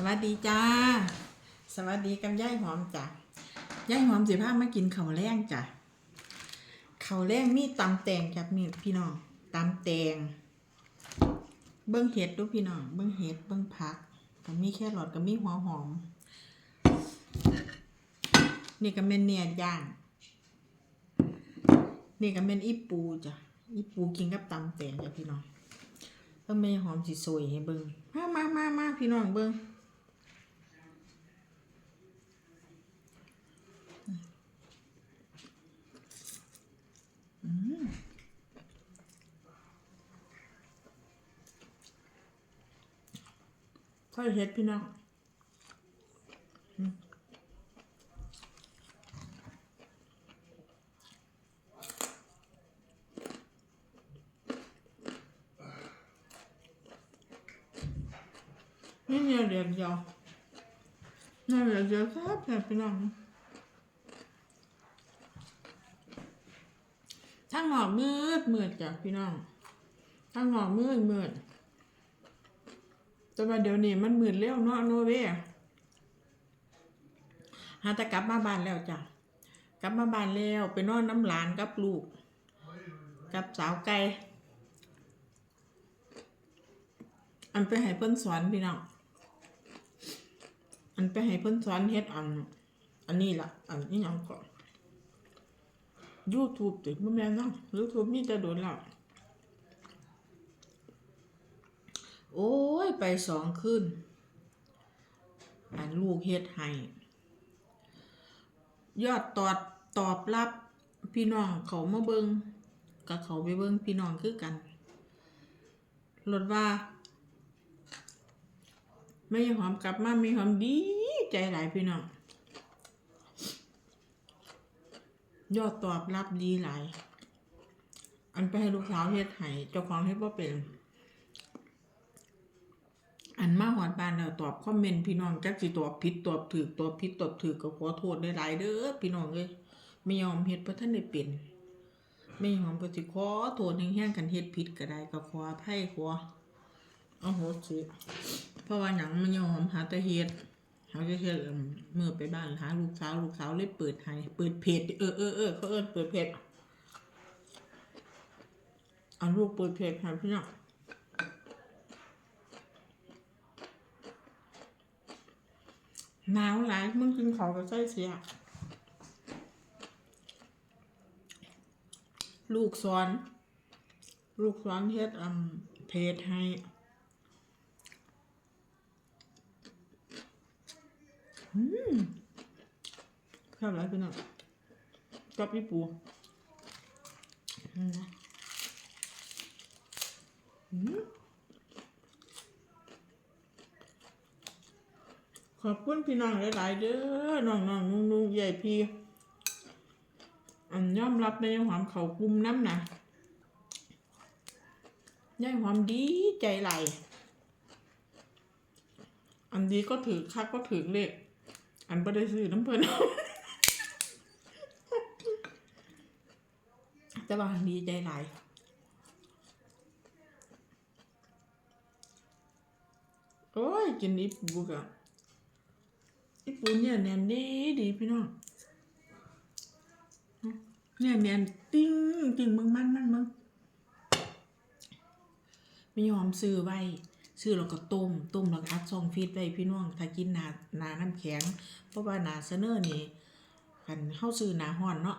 สวัสดีจ้า สวัสดีกับย่ายหอมจ้ะย่ายหอมสิพามากินข้าวแรงจ้ะข้าวแรงมีตำแตงจ้ะมีพี่น้องตำแตง เบิ้องเห็ดดูพี่น้องเบิ้องเห็ดเบิ้องผักก็มีแค่หลอดก็มีหัวหอม นี่ก็เป็นเนียย่างนี่ก็เป็นอีปูจ้ะอีปูกินกับตำแตงจ้ะพี่น้องก็ไม่หอมสิสวยให้เบิ้งมามามามาพี่น้องเบิ้ง ค่อยเฮ็ดพี่น้องอืมนี่เนี่ยเดียวเดียวนี่เดียวเดียวครับเนี่พี่น้องทั้งหอกมืดมืดจ้ะพี่น้องทั้งหอกมืดมืด แต่ว่าเดี๋ยวนี้มันหมืดเร็วเนาะโนเวหาแต่กลับมาบ้านแล้วจ้ะกลับมาบ้านแล้วไปนอนน้ำหลานกับลูก กับสาวไก่อันไปให้เพิ่นสอนพี่น้องอันไปให้เพิ่นสอนเฮ็ดอัน อันนี้ล่ะ อันนี้ยังก่อน YouTube ติบ่แม่นเนาะ YouTube มีแต่โดนแล้ว โอ้ย ไปสองคืนอันลูกเฮ็ดให้ยอดตอบตอบรับพี่น้องเขามาเบิงกับเขาไปเบิงพี่น้องคือกันรถว่าไม่หอมกลับมาไม่หอมดีใจหลายพี่น้องยอดตอบรับดีหลาย อันไปให้ลูกสาวเฮ็ดให้เจ้าของเฮ็ดบ่เป็น อันมาหอดบ้านแล้วตอบคอมเมนต์พี่น้องจักสิตอบผิดตอบถูกตอบผิดตอบถูกก็ขอโทษได้หลายๆเด้อพี่น้องเอ้ยไม่ยอมเฮ็ดเพราะท่านได้เป็นไม่ยอมก็สิขอโทษแห้งๆกันเฮ็ดผิดก็ได้ก็ขออภัยขอเอาโหสิเพราะว่าหนังมันยอมหาแต่เฮ็ดหาแต่เฮ็ดเอิ่มมื่อไปบ้านหาลูกสาวลูกสาวเลยเปิดให้เปิดเพจเออเออเออเขาเอิ้นเปิดเพจเอาลูกเปิดเพจให้พี่น้อง หนาวหลายมึงกินเขาวก็ใส่เสีย ลูกสอน ลูกสอนเฮ็ดอืมเพจให้อืมแซ่บหลายพี่น้องกับพี่ปุ่นอืม ขอบคุณพี่น้องหลายๆเด้อน้องๆนุ่งๆใหญ่พี่อันยอมรับในความเขากุมน้ำนะยายความดีใจไหลอันดีก็ถือคักก็ถือเลขอันบ่ได้ซื้อน้ำเพิ่นแต่ว่าดีใจไหลโอ้ยกินอีปูกอะ อีปูเนี่ยแนนดีดีพี่น้องเนี่ยแนนติ้งติ้งมึงมันมันมึงไม่ยอมซื้อไว้ซื้อแล้วก็ต้มต้มแล้วก็อัดซองฟีดไว้พี่น้องถ้ากินหนาหนาน้ำแข็ง เพราะว่าหนาเสนอนี่กันเข้าซื้อหนาห้อนเนาะ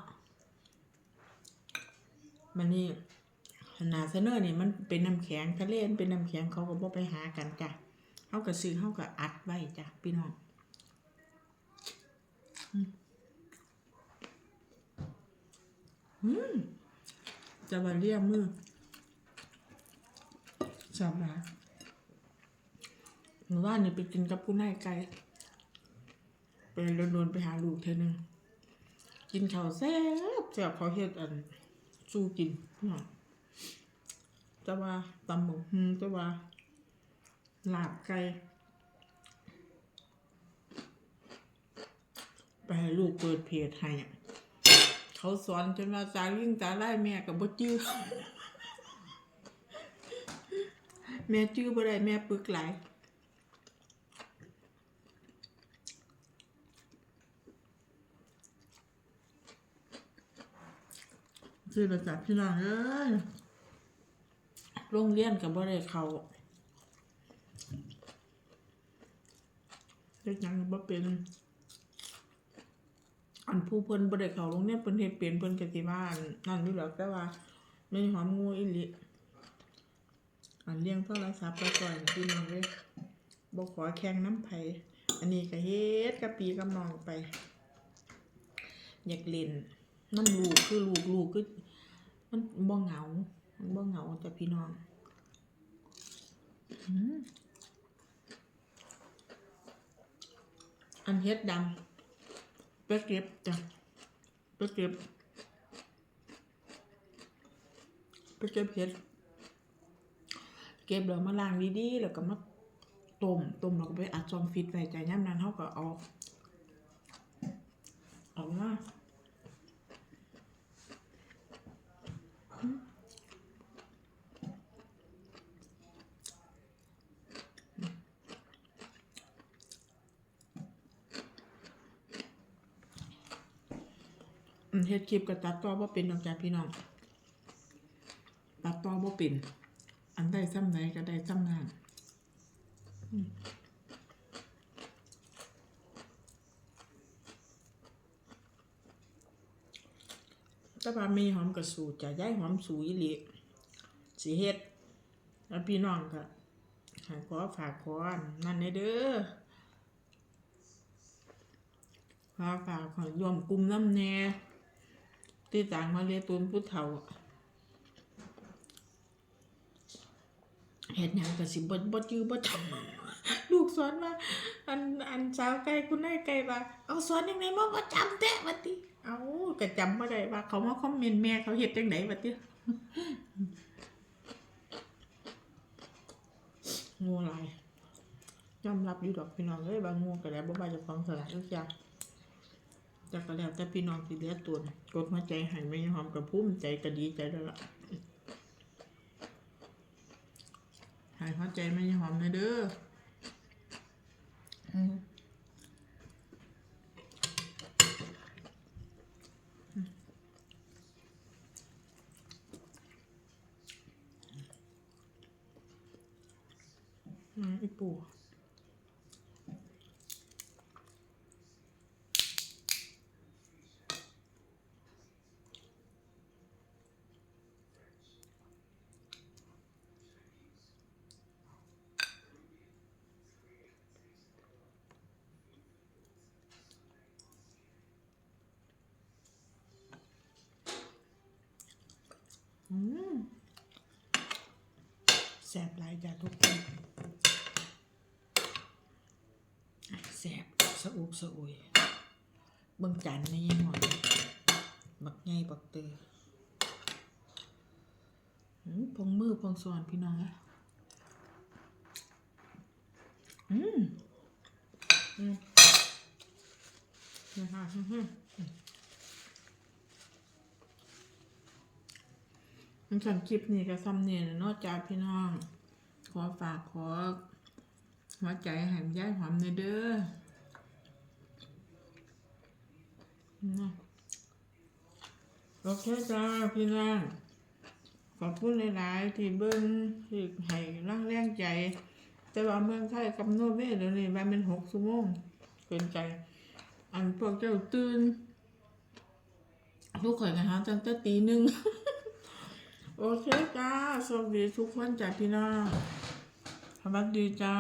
มันนี่หนาเสนอนี่มันเป็นน้ำแข็งทะเลนเป็นน้ำแข็งเขาก็บ่ไปหากันจ้ะเขาก็ซื้อเขาก็อัดไว้จ้ะพี่น้อง จะมาเรียกมือจับมาหนูว่านี่ไปกินกับผู้นายไก่ไปโดนๆไปหาลูกเธอหนึ่งกินข้าวแซ่บแซ่บเขาเฮ็ดอันสู้กินเนาะจะว่าตำหมูฮึจะว่าลาบไก่ไปให้ลูกเปิดเพจให้อะ เขาสอนจนว่าตาลิ่งตาไล่แม่กับบ่จื้อแม่จื้อบ่ได้แม่ปึกไหลายซื้อประจับพี่น้องเอ้ยโรงเรียนกับบ่ได้เขาเด็กยังบ่เป็น อันผู้เพิ่นบ่ได้เข้าโรงเรียนเพิ่นเฮ็ดเป็นเพิ่นก็สิว่าอันนั่นอยู่หรอกแต่ว่าไม่หอมงูอีหลีอันเลี้ยงโทรศัพท์ไปก่อนพี่น้องเด้ยบ่ขอแข่งน้ำไผอันนี้ก็เฮ็ดกับปีกับน้องไป อยากเล่นน้ำลูกคือลูกลูกคือมันบ่เหงามันบ่เหงาจ้ะพี่น้องอันเฮ็ดดำ ไปเก็บจ้ะไปเก็บไปเก็บเห็ดเก็บแล้วมาล้างดีๆแล้วก็มาต้มต้มแล้วก็ไปอัดซองฟิตไว้จ้ะย่ำนั้นเฮาก็เอาเออกมา อืม เฮ็ดคลิปกับตัดต่อบ่เป็นดอกจ้ะพี่น้อง ตัดต่อบ่เป็น อันใดซ้ำไหนก็ได้ซ้ำนั้นต่ว่ามีหอมกับสูจะย้ายหอมสูอีหลีสิเฮ็ด แล้วพี่น้องก็ให้ขอฝากขอนนั่นเด้อขอฝากขอรวมกลุ่มน้ำแน่ ที่ต่างมาเรียตูนผู้เฒ่าเห็นยังก็สิบ่บ่จื้อบ่จำลูกสอนว่าอันอันสาวไก่คุณนายไก่ว่าเอาสอนยังไงมาบ่จำแท้บัดนี้เอาก็จำบ่ได้ว่า เขามาคอมเมนต์แม่เขาเฮ็ดจังไดบัดนี้งูหลายยอมรับอยู่ดอกพี่น้องเอ้ยบางงูก็แล้บ่ว่าจะฟังสลายทุกอย่าง จากก็แล้วแต่พี่น้องที่เหลือตัวน่ะกดหัวใจใหันไม่หอมกับพุ่มใจก็ดีใจแล้วล่ะหายหัวใจไม่หอมเลยเด้ออืมอื แสบหลายจ้ะทุกคนแสบสะอุกสะอุยเบิ่งจันไม่ยังหอนบักไงบักเตออืมพองมือพองสอนพี่น้องอะอืมอืมนะคะอืม มมันสั่นคลิปนี้ก็ซ้ำเนี่ยนอกจากพี่น้อง ขอฝากขอหัวใจแหมย้ายหอมในเด้อนะโอเคจ้าพี่น้องขอบคุณหลายๆ ที่เบิ้งที่ให้ร่างแรงใจ แต่ว่าเมืองไทยกับโนเวย์เดี๋ยวนี้มันเป็นหกชั่วโมงเกินใจ อันพวกเจ้าตื่นลูกข่อยกันหาตั้งแต่ตีหนึ่ง โอเคจ้าสวัสดีทุกคนจ้าพี่น้องสวัสดีจ้า